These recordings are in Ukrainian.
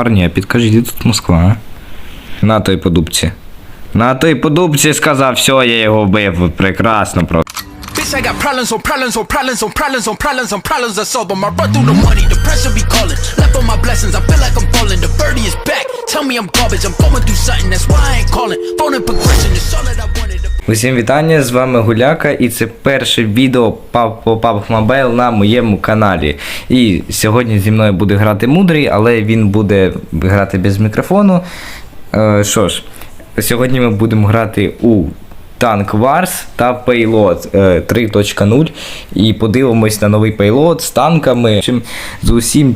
Парні, а підкажіть, де тут Москва, а? На той подубці. На той подубці сказав, все, я його вбив. Прекрасно просто. Bitch, I got problems on problems on problems on problems on problems on problems I solve them. I run through the money, the pressure be calling. Left on my blessings, I feel like I'm falling. The birdie is back. Tell me I'm garbage. I'm going through something, that's why I ain't calling. Phone and progression is all that I wanted. Усім вітання, з вами Гуляка, і це перше відео по PUBG Mobile на моєму каналі. І сьогодні зі мною буде грати мудрий, але він буде грати без мікрофону. Е, що ж, сьогодні ми будемо грати у Tank Wars та Payload е, 3.0 і подивимось на новий Payload з танками, з усім,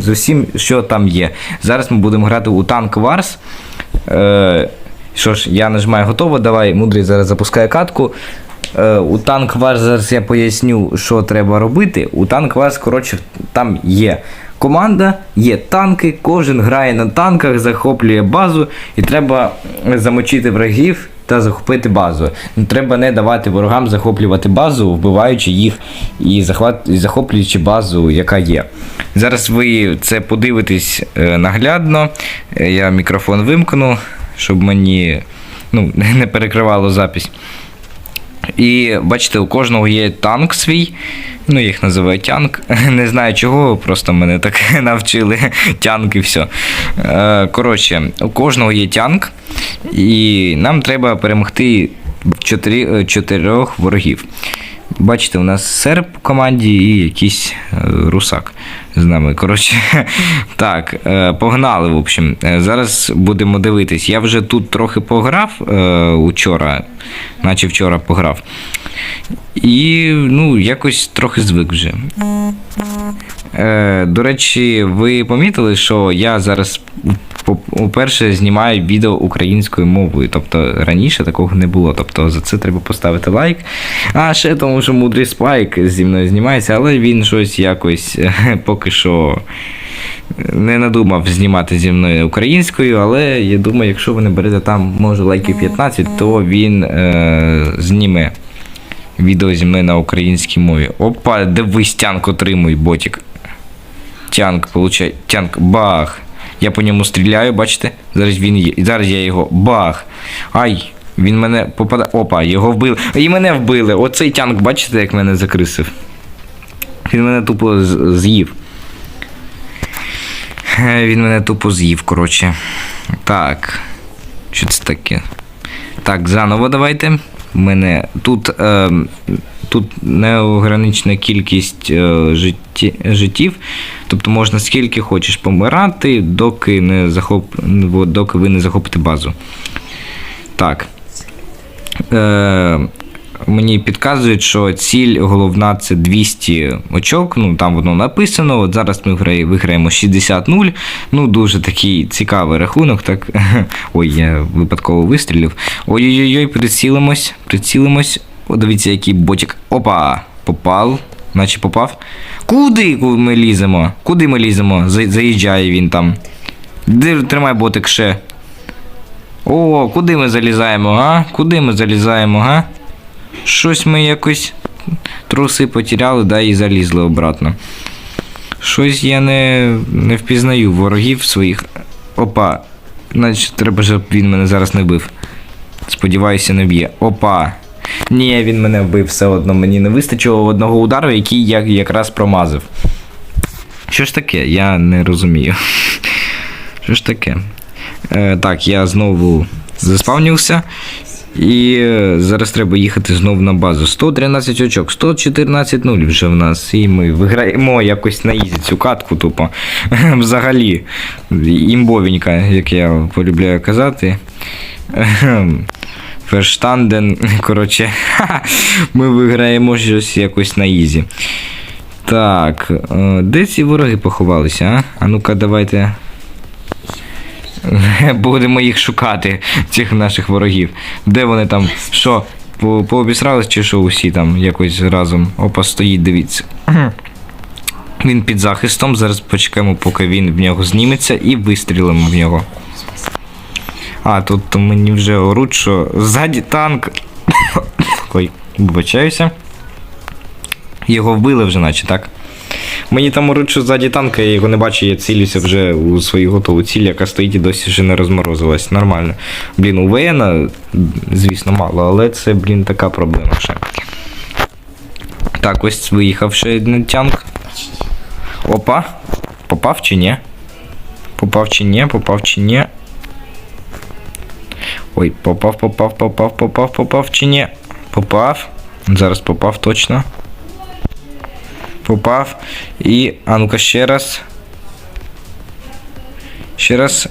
з усім, що там є. Зараз ми будемо грати у Wars. Е, що ж, я нажимаю готово, давай, мудрий зараз запускає катку. Е, у танк Wars зараз я поясню, що треба робити. У танк Wars, коротше, там є команда, є танки, кожен грає на танках, захоплює базу, і треба замочити врагів та захопити базу. Треба не давати ворогам захоплювати базу, вбиваючи їх і, захват... і захоплюючи базу, яка є. Зараз ви це подивитесь е, наглядно. Е, Я мікрофон вимкну, щоб мені ну, не перекривало запись. І бачите, у кожного є танк свій. Ну, їх називають тянк. Не знаю чого, просто мене так навчили тянк і все. Коротше, у кожного є тянк, і нам треба перемогти е, чотирьох ворогів. Бачите, у нас серб у команді і якийсь е, русак з нами. Коротше, так, е, погнали, в общем. Е, Зараз будемо дивитись. Я вже тут трохи пограв учора, наче вчора пограв. І ну, якось трохи звик вже. Е, до речі, ви помітили, що я зараз уперше знімаю відео українською мовою. Тобто раніше такого не було. Тобто за це треба поставити лайк. А ще тому, що мудрий спайк зі мною знімається, але він щось якось е, поки що не надумав знімати зі мною українською, але я думаю, якщо ви не берете там, може, лайків 15, то він е, зніме відео зі мною на українській мові. Опа, дивись, тянк отримуй, ботик. Тянк, получай. Тянк, бах. Я по ньому стріляю, бачите? Зараз він є. Зараз я його. Бах. Ай, він мене попадає. Опа, його вбили. І мене вбили. Оцей тянк, бачите, як мене закрисив? Він мене тупо з'їв. Е, Він мене тупо з'їв, коротше. Так. Що це таке? Так, заново давайте. Мене тут, е, тут неограничена кількість е, житті, життів. Тобто можна скільки хочеш помирати, доки, не захоп, доки ви не захопите базу. Так. Е, мені підказують, що ціль головна це 200 очок. Ну там воно написано. От зараз ми виграє- виграємо 60-0. Ну, дуже такий цікавий рахунок. Так. Ой, я випадково вистрілив. Ой-ой-ой, прицілимось, прицілимось. О, дивіться, який ботик. Опа! Попав. Наче попав. Куди ми ліземо? Куди ми ліземо? Заїжджає він там. Тримай ботик ще. О, куди ми залізаємо, га? Куди ми залізаємо, га? Щось ми якось труси потеряли, да, і залізли обратно. Щось я не, не впізнаю ворогів своїх. Опа. Значить, треба, щоб він мене зараз не вбив. Сподіваюся, не б'є. Опа. Ні, він мене вбив все одно. Мені не вистачило одного удару, який я якраз промазав. Що ж таке? Я не розумію. Що ж таке? Е, так, я знову заспавнився. І е, зараз треба їхати знову на базу. 113 очок, 114-0 вже в нас. І ми виграємо якось на ізі цю катку тупо. Взагалі. Імбовенька, як я полюбляю казати. Ферштанден, коротше, ми виграємо щось якось на ізі. Так, е, де ці вороги поховалися, а? А ну-ка, давайте. Будемо їх шукати, цих наших ворогів. Де вони там? Що? по- Пообісрались чи що усі там якось разом? Опа, стоїть, дивіться. Він під захистом. Зараз почекаємо, поки він в нього зніметься, і вистрілимо в нього. А, тут мені вже оруть, що ззаді танк. Ой, вибачаюся. Його вбили вже, наче, так? Мені там що ззаді танка, я його не бачу, я цілюся вже у свою готову ціль, яка стоїть і досі ще не розморозилась. Нормально. Блін, у ВН, звісно, мало, але це, блін, така проблема ще. Так, ось виїхав ще один танк. Опа. Попав чи ні? Попав чи ні, попав чи ні. Ой, попав, попав, попав, попав, попав чи ні. Попав. Зараз попав точно. Попав. І. А ну-ка ще раз. Ще раз.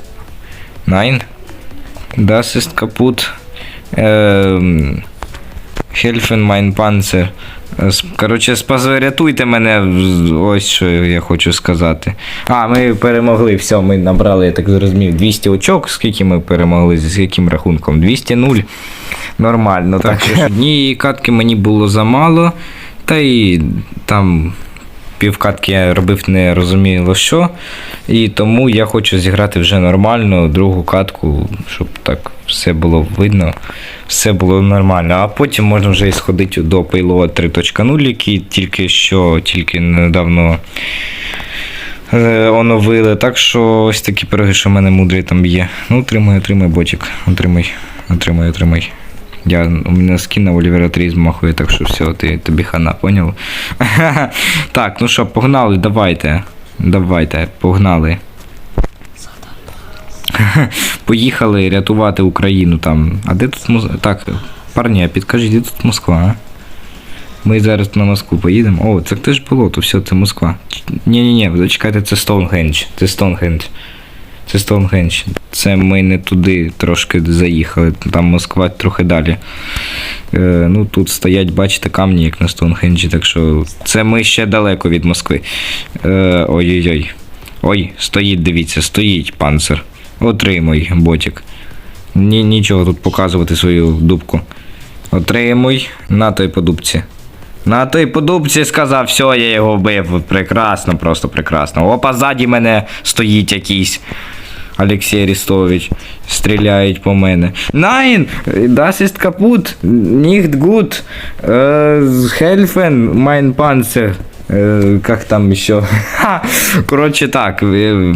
Найн. Das ist kaputt. Ем... Mein Panzer. Е, Коротше, рятуйте мене. Ось що я хочу сказати. А, ми перемогли. Все, ми набрали, я так зрозумів, 200 очок. Скільки ми перемогли? З яким рахунком? 200-0. Нормально. Так, що однієї катки мені було замало. Та і там півкатки я робив не розуміло що. І тому я хочу зіграти вже нормально другу катку, щоб так все було видно, все було нормально. А потім можна вже і сходити до Payload 3.0, який тільки що, тільки недавно е, оновили. Так що ось такі пироги, що в мене мудрий там є. Ну, отримай, отримай, ботик. Отримай, отримай, отримай. Я, у мене скін на Олівера 3 змахує, так що все, ти, тобі хана, поняв? так, ну що, погнали, давайте. Давайте, погнали. Поїхали рятувати Україну там. А де тут Москва? Так, парні, а підкажіть, де тут Москва, а? Ми зараз на Москву поїдемо. О, це теж було, то все, це Москва. Ні-ні-ні, зачекайте, це Стоунхендж. Це Стоунхендж. Це Стоунхендж. Це ми не туди трошки заїхали, там Москва трохи далі. Е, ну тут стоять, бачите, камні, як на Стоунхенджі, так що це ми ще далеко від Москви. Е, ой-ой-ой. Ой, стоїть, дивіться, стоїть панцир. Отримуй, ботик. Ні, нічого тут показувати свою дубку. Отримуй на той по дубці. На той по дубці сказав, все, я його вбив. Прекрасно, просто прекрасно. Опа, ззаді мене стоїть якийсь. Олексій Арістович. Стріляють по мене. Найн! Das ist kaputt. Nicht gut. Helfen, mein Panzer. Э, как там еще? Короче, так. э,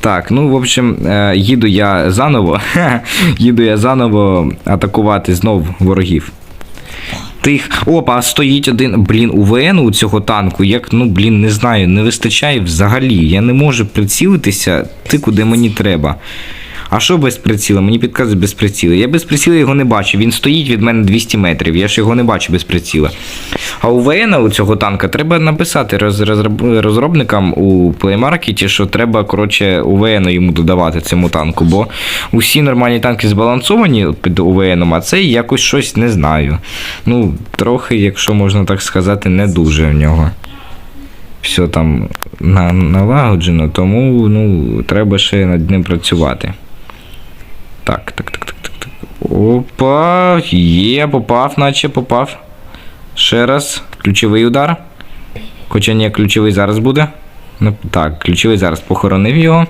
Так, ну в общем, їду я заново. їду я заново атакувати знов ворогів. Тих. Опа, стоїть один. Блін, у ВН у цього танку, як, ну, блін, не знаю, не вистачає взагалі. Я не можу прицілитися ти, куди мені треба. А що без приціла? Мені підказує без приціла. Я без приціла його не бачу. Він стоїть від мене 200 метрів. Я ж його не бачу без приціла. А у ВН у цього танка треба написати роз, розроб- розробникам у плеймаркеті, що треба, коротше, УВН йому додавати цьому танку, бо усі нормальні танки збалансовані під УВНом, а цей якось щось не знаю. Ну, трохи, якщо можна так сказати, не дуже в нього. Все там налагоджено, тому ну, треба ще над ним працювати. Так, так, так, так, так, так. Опа, є, попав, наче попав. Ще раз. Ключовий удар. Хоча ні, ключовий зараз буде. Ну, так, ключовий зараз похоронив його.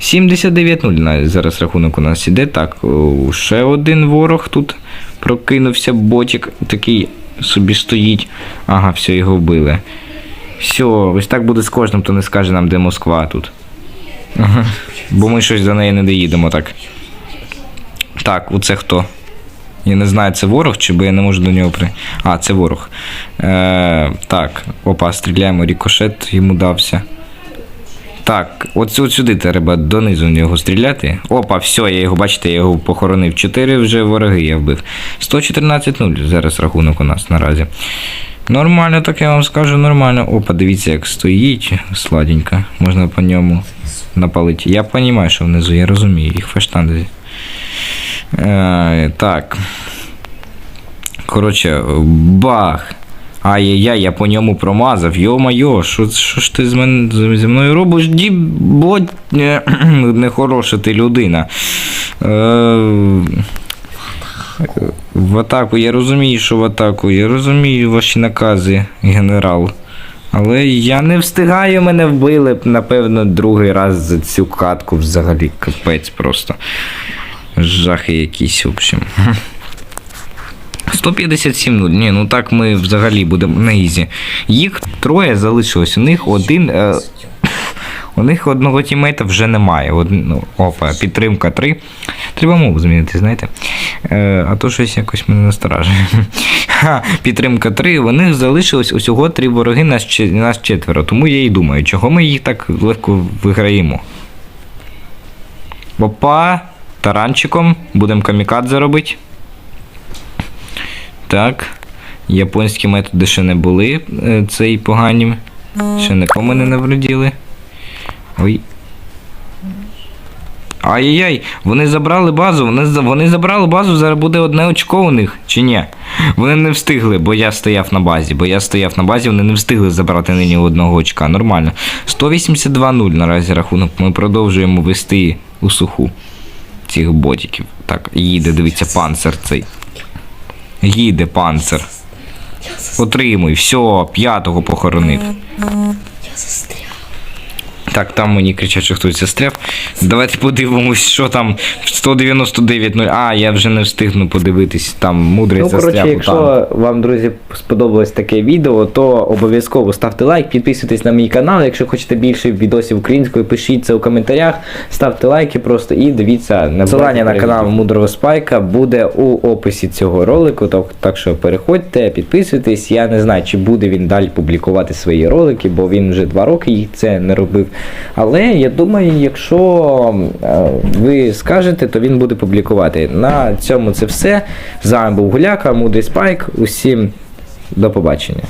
79-0 зараз рахунок у нас іде. Так, ще один ворог тут прокинувся, ботик такий собі стоїть. Ага, все, його вбили. Все, ось так буде з кожним, хто не скаже нам, де Москва тут. Ага. Бо ми щось за неї не доїдемо так. Так, оце хто? Я не знаю, це ворог, чи бо я не можу до нього при. А, це ворог. Е, так, опа, стріляємо, рікошет йому дався. Так, от, от сюди треба донизу в нього стріляти. Опа, все, я його, бачите, я його похоронив. Чотири вже вороги я вбив. 114-0 зараз рахунок у нас наразі. Нормально, так я вам скажу, нормально. Опа, дивіться, як стоїть сладенько. Можна по ньому напалити. Я розумію, що внизу, я розумію, їх фештанди. Е, так. Коротше, бах. Ай-яй-яй, я по ньому промазав. Йо-майо, що, що ж ти з мен, зі мною робиш? Ді, е, нехороша ти людина. Е, в атаку, я розумію, що в атаку, я розумію ваші накази, генерал. Але я не встигаю, мене вбили, напевно, другий раз за цю катку взагалі капець просто. Жахи якісь, в общем. 157 0 Ні, ну так ми взагалі будемо на ізі. Їх троє залишилось. У них один. Е, у них одного тімейта вже немає. Од, ну, опа, підтримка 3. Треба мову змінити, знаєте. Е, а то щось якось мене насторажує. Ха, підтримка 3. У них залишилось усього три вороги, нас, нас четверо. Тому я і думаю, чого ми їх так легко виграємо. Опа, таранчиком. Будемо камікадзе робити. Так. Японські методи ще не були е, цей погані. Ще нікому не навреділи. Ой. Ай-яй-яй, вони забрали базу, вони, вони забрали базу, зараз буде одне очко у них, чи ні? Вони не встигли, бо я стояв на базі, бо я стояв на базі, вони не встигли забрати нині одного очка. Нормально. 182-0 наразі рахунок. Ми продовжуємо вести у суху цих ботиків. Так, їде, дивіться, панцер цей. Їде панцер. Отримуй, все, п'ятого похоронив. Так, там мені кричать, що хтось застряв. Давайте подивимось, що там 199 0 А, я вже не встигну подивитись, там мудрий Ну, застряв. коротше, якщо танку. вам, друзі, сподобалось таке відео, то обов'язково ставте лайк, підписуйтесь на мій канал. Якщо хочете більше відосів українською, пишіть це у коментарях, ставте лайки просто і дивіться Посилання на канал Мудрого Спайка буде у описі цього ролику. Так, так що переходьте, підписуйтесь. Я не знаю, чи буде він далі публікувати свої ролики, бо він вже два роки їх це не робив. Але я думаю, якщо е, ви скажете, то він буде публікувати. На цьому це все. З вами був Гуляка, Мудрий Спайк. Усім до побачення.